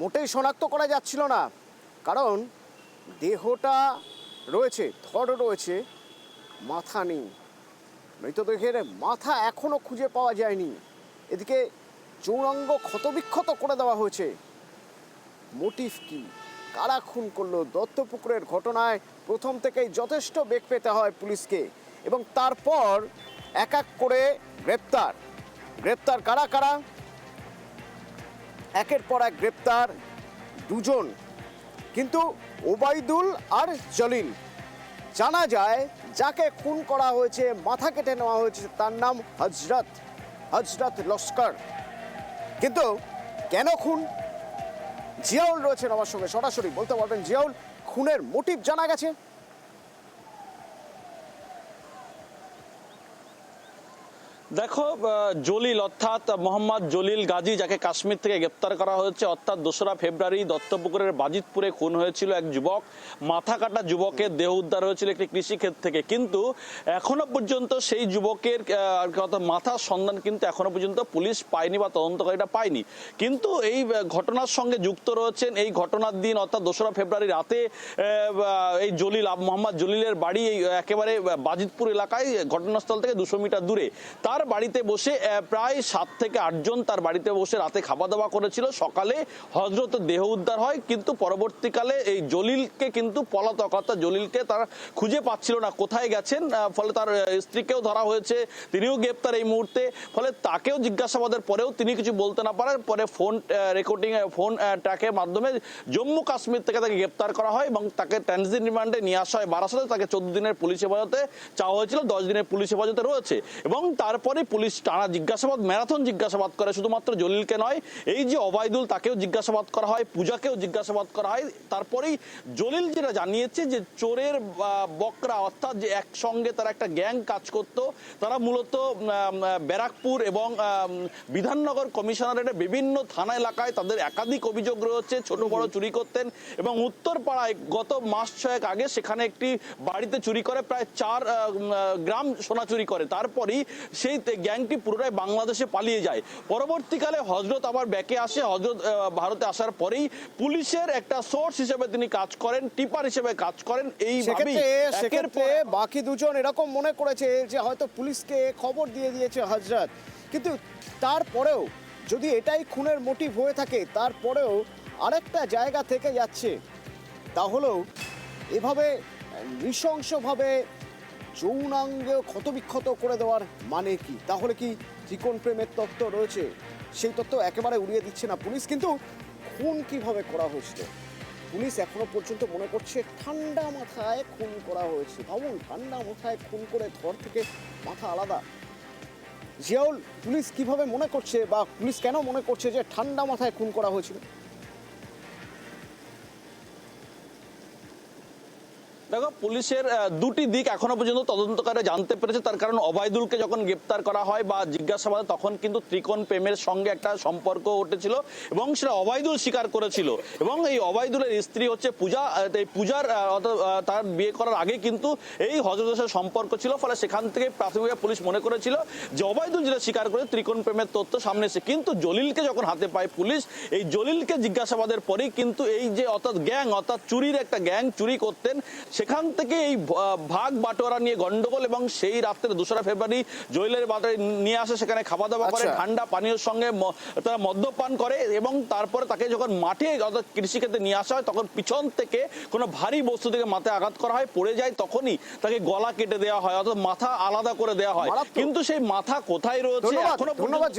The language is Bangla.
মোটেই শনাক্ত করা যাচ্ছিল না। কারণ দেহটা রয়েছে থর রয়েছে, মাথা নেই। মৃতদেহের মাথা এখনও খুঁজে পাওয়া যায়নি। এদিকে যৌনাঙ্গ ক্ষতবিক্ষত করে দেওয়া হয়েছে। মোটিভ কি? কারা খুন করল? দত্তপুকুরের ঘটনায় প্রথম থেকেই যথেষ্ট বেগ পেতে হয় পুলিশকে এবং তারপর এক এক করে গ্রেপ্তার। গ্রেপ্তার কারা কারা? একের পর এক গ্রেপ্তার দুজন। কিন্তু ওবাইদুল আর জলিল, জানা যায় যাকে খুন করা হয়েছে, মাথা কেটে নেওয়া হয়েছে, তার নাম হজরত হজরত লস্কর। কিন্তু কেন খুন? জিয়াউল রয়েছেন আমার সঙ্গে সরাসরি, বলতে পারবেন জিয়াউল খুনের মোটিভ জানা গেছে। দেখো জলিল, অর্থাৎ মোহাম্মদ জলিল গাজী, যাকে কাশ্মীর থেকে গ্রেপ্তার করা হয়েছে, অর্থাৎ দোসরা ফেব্রুয়ারি দত্তপুকুরের বাজিতপুরে খুন হয়েছিল এক যুবক। মাথা কাটা যুবকের দেহ উদ্ধার হয়েছিল একটি কৃষিক্ষেত থেকে। কিন্তু এখনও পর্যন্ত সেই যুবকের মাথার সন্ধান কিন্তু এখনও পর্যন্ত পুলিশ পায়নি বা তদন্তকারীরা পায়নি। কিন্তু এই ঘটনার সঙ্গে যুক্ত রয়েছেন এই ঘটনার দিন, অর্থাৎ দোসরা ফেব্রুয়ারি রাতে এই জলিল মোহাম্মদ জলিলের বাড়ি একেবারে বাজিতপুর এলাকায় ঘটনাস্থল থেকে দুশো মিটার দূরে। তার বাড়িতে বসে প্রায় সাত থেকে আটজন তার বাড়িতে বসে রাতে খাওয়া দাওয়া করেছিল। সকালে হজরতের দেহ উদ্ধার হয়, কিন্তু পরবর্তীকালে এই জলিলকে কিন্তু পলাতক, অর্থাৎ জলিলকে তারা খুঁজে পাচ্ছিল না, কোথায় গেছেন? ফলে তার স্ত্রীকেও ধরা হয়েছে, তিনিও গ্রেপ্তার এই মুহূর্তে। ফলে তাকেও জিজ্ঞাসাবাদের পরেও তিনি কিছু বলতে না পারেন পরে ফোন রেকর্ডিং ফোন ট্র্যাকের মাধ্যমে জম্মু কাশ্মীর থেকে তাকে গ্রেপ্তার করা হয় এবং তাকে ট্রানজিট রিমান্ডে নিয়ে আসা হয়। বারাসাতে তাকে চোদ্দ দিনের পুলিশ হেফাজতে চাওয়া হয়েছিল, দশ দিনের পুলিশ হেফাজতে রয়েছে এবং তারপরে পুলিশ টানা জিজ্ঞাসাবাদ ম্যারাথন জিজ্ঞাসাবাদ করে। শুধুমাত্র জলিলকে নয় এই যে অবায়দুল তাকেও জিজ্ঞাসাবাদ করা হয় পূজাকেও জিজ্ঞাসাবাদ করা হয়। তারপরেই জলিল যেটা জানিয়েছে যে চোরের বকরা অর্থাৎ যে একসঙ্গে তারা একটা গ্যাং কাজ করত তারা মূলত ব্যারাকপুর এবং বিধাননগর কমিশনারেটের বিভিন্ন থানা এলাকায় তাদের একাধিক অভিযোগ রয়েছে ছোট বড় চুরি করতেন এবং উত্তরপাড়ায় গত মাস ছয়েক আগে সেখানে একটি বাড়িতে চুরি করে প্রায় চার গ্রাম সোনা চুরি করে। তারপরেই সেই গ্যাংটি পুরোটাই বাংলাদেশে পালিয়ে যায়। পরবর্তীকালে হজরত আবার ব্যাকে আসে। হজরত ভারতে আসার পরেই পুলিশের একটা সোর্স হিসেবে তিনি কাজ করেন টিপার হিসেবে কাজ করেন। এই সেক্ষেত্রে বাকি দুজন এরকম মনে করেছে যে হয়তো পুলিশকে খবর দিয়ে দিয়েছে হজরত। কিন্তু তারপরেও যদি এটাই খুনের মোটিভ হয়ে থাকে তারপরেও আরেকটা জায়গা থেকে যাচ্ছে। তাহলেও এভাবে নৃশংসভাবে যৌনাঙ্গ ক্ষতবিক্ষত করে দেওয়ার মানে কি? তাহলে কি ত্রিকোণ প্রেমের তত্ত্ব রয়েছে? সেই তত্ত্ব একেবারে উড়িয়ে দিচ্ছে না পুলিশ, কিন্তু খুন কীভাবে করা হয়েছিল? পুলিশ এখনও পর্যন্ত মনে করছে ঠান্ডা মাথায় খুন করা হয়েছে। ভাবুন, ঠান্ডা মাথায় খুন করে ধর থেকে মাথা আলাদা। জিয়াউল, পুলিশ কীভাবে মনে করছে বা পুলিশ কেন মনে করছে যে ঠান্ডা মাথায় খুন করা হয়েছিল? দেখো, পুলিশের দুটি দিক এখনও পর্যন্ত তদন্তকারী জানতে পেরেছে। তার কারণ অবায়দুলকে যখন গ্রেপ্তার করা হয় বা জিজ্ঞাসাবাদে, তখন কিন্তু ত্রিকোণ প্রেমের সঙ্গে একটা সম্পর্ক উঠেছিল এবং সেটা অবায়দুল স্বীকার করেছিল। এবং এই অবায়দুলের স্ত্রী হচ্ছে পূজা এই পূজার তার বিয়ে করার আগে কিন্তু এই হজরতের সম্পর্ক ছিল। ফলে সেখান থেকে প্রাথমিকভাবে পুলিশ মনে করেছিল যে অবায়দুল যেটা স্বীকার করে ত্রিকোণ প্রেমের তথ্য সামনে এসে কিন্তু জলিলকে যখন হাতে পায় পুলিশ, এই জলিলকে জিজ্ঞাসাবাদের পরেই কিন্তু এই যে, অর্থাৎ গ্যাং, অর্থাৎ চুরির একটা গ্যাং চুরি করতেন সেখান থেকে এই ভাগ বাটোয়ারা নিয়ে গন্ডগোল এবং সেই রাত্রে দোসরা ফেব্রুয়ারি জলিলের বাজারে নিয়ে আসে সেখানে খাওয়া দাওয়া করে আচ্ছা। ঠান্ডা পানীয়র সঙ্গে তারা মদ্যপান করে এবং তারপরে তাকে যখন মাঠে অর্থাৎ কৃষিক্ষেত্রে নিয়ে আসা হয় তখন পিছন থেকে কোনো ভারী বস্তু থেকে মাথায় আঘাত করা হয় পড়ে যায় তখনই তাকে গলা কেটে দেওয়া হয় অর্থাৎ মাথা আলাদা করে দেওয়া হয়। কিন্তু সেই মাথা কোথায় রয়েছে ধন্যবাদ